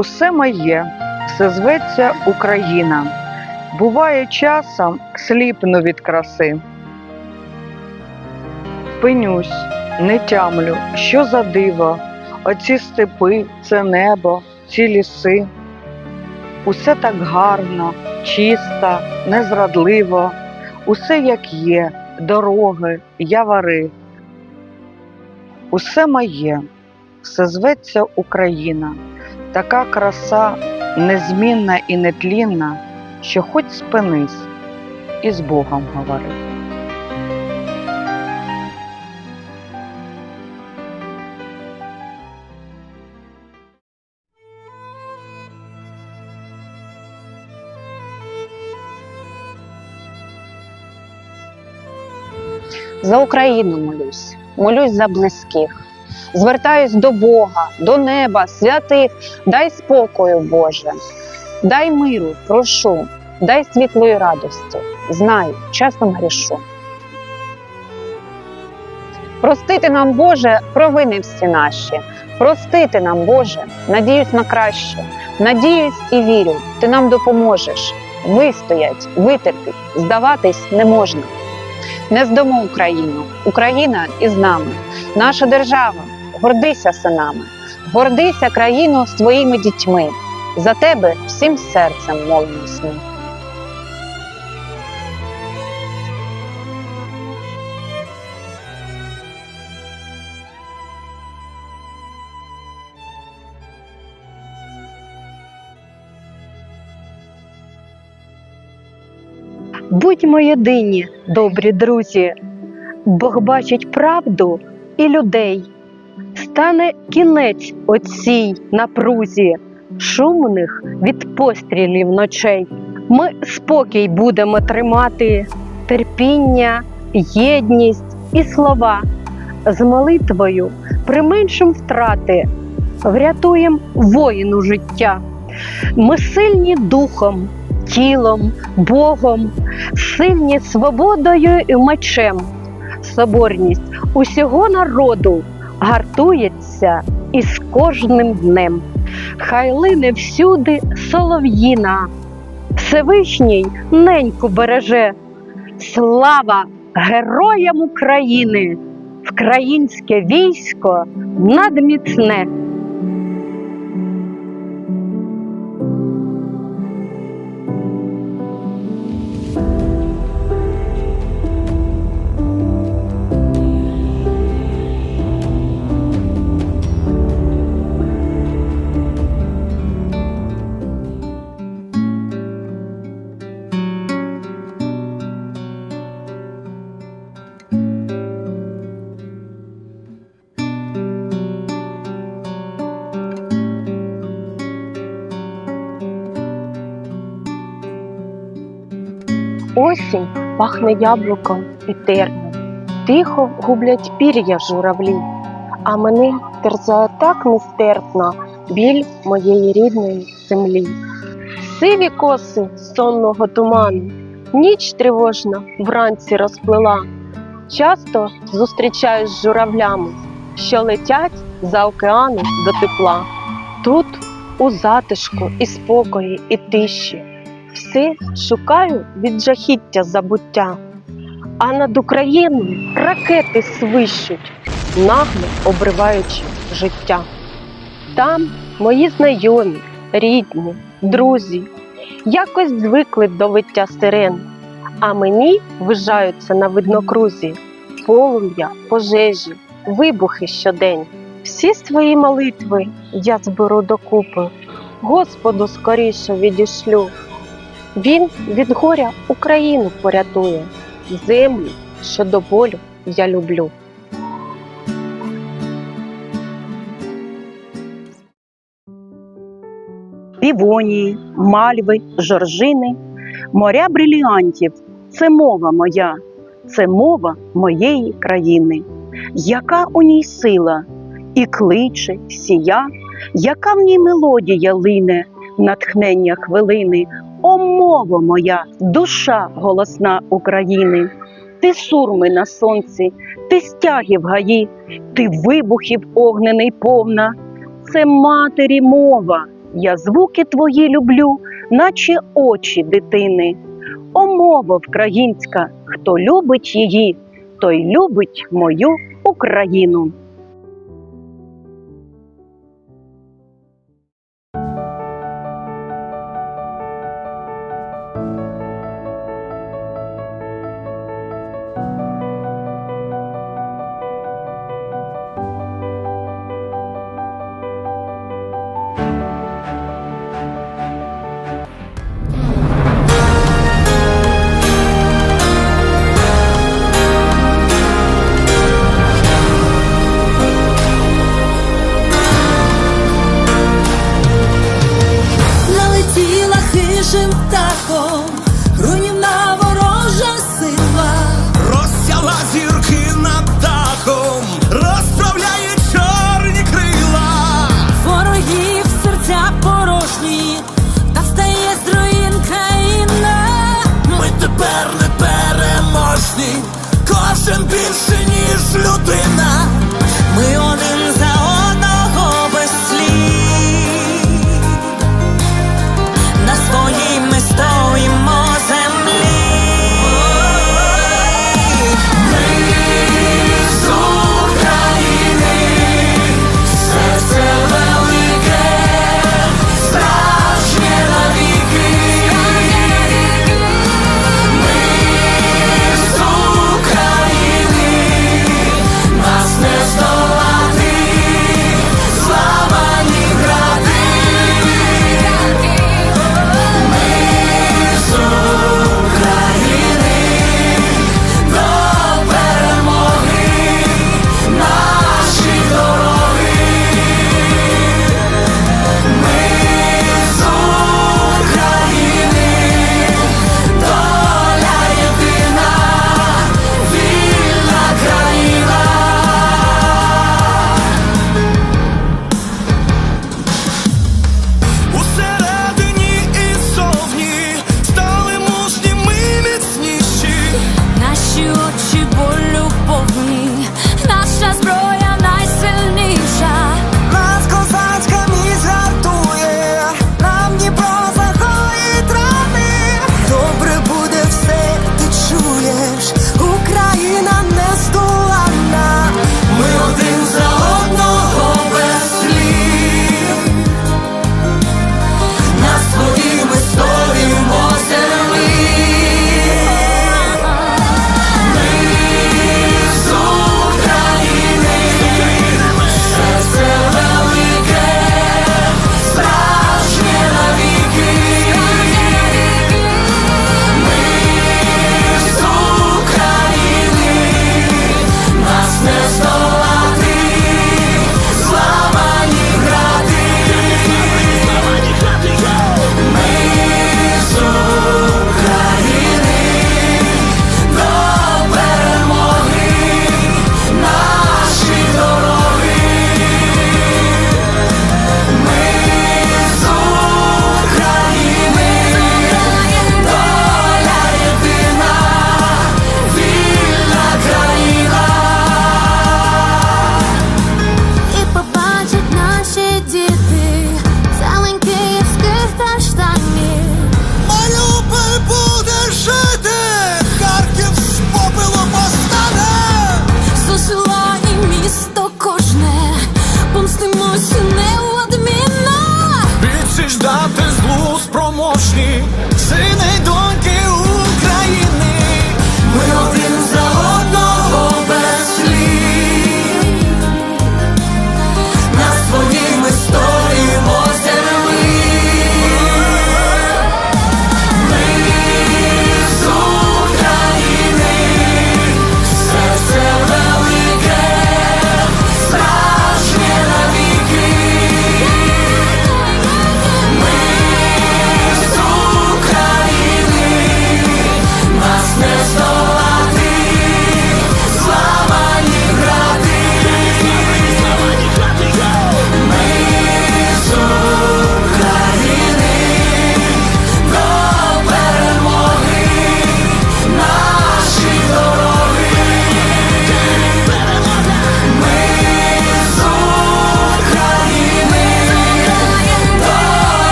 усе моє, все зветься Україна. Буває часом сліпну від краси. Пинюсь, не тямлю, що за диво, оці степи, це небо, ці ліси. Усе так гарно, чисто, незрадливо, усе як є, дороги, явари. Усе моє, все зветься Україна, така краса незмінна і нетлінна, що хоч спинись і з Богом говори. За Україну молюсь, молюсь за близьких. Звертаюсь до Бога, до неба, святих, дай спокою, Боже, дай миру, прошу, дай світлої радості. Знаю, часом грішу. Простити нам, Боже, провини всі наші. Простити нам, Боже, надіюсь на краще. Надіюсь і вірю, ти нам допоможеш. Вистоять, витерпіть, здаватись не можна. Не здамо Україну. Україна із нами. Наша держава. Гордися синами. Гордися країну своїми дітьми. За тебе всім серцем молимось ми. Будьмо єдині, добрі друзі. Бог бачить правду і людей. Стане кінець оцій напрузі, шумних від пострілів ночей. Ми спокій будемо тримати, терпіння, єдність і слова. З молитвою применшим втрати, врятуєм воїну життя. Ми сильні духом, тілом, Богом, сильні свободою і мечем. Соборність усього народу гартується із кожним днем. Хай лине всюди солов'їна, Всевишній неньку береже. Слава героям України! Вкраїнське військо надміцне. Осінь пахне яблуком і терном, тихо гублять пір'я журавлі, а мене терзає так нестерпно біль моєї рідної землі. Сиві коси сонного туману, ніч тривожна вранці розплила. Часто зустрічаюсь з журавлями, що летять за океану до тепла. Тут у затишку і спокої, і тиші все шукаю від жахіття забуття, а над Україною ракети свищуть, нагло обриваючи життя. Там мої знайомі, рідні, друзі, якось звикли до виття сирен, а мені вижаються на виднокрузі полум'я, пожежі, вибухи щодень. Всі свої молитви я зберу докупи, Господу скоріше відішлю. Він від горя Україну порятує, землю, що до болю я люблю. півонії, мальви, жоржини, моря бриліантів це мова моя, це мова моєї країни. Яка у ній сила? І кличе, сія, яка в ній мелодія лине, натхнення хвилини, мова моя, душа голосна України. Ти сурми на сонці, ти стяги в гаї, ти вибухів огнений повна. Це матері мова, Я звуки твої люблю, наче очі дитини. О, мова українська, хто любить її, той любить мою Україну.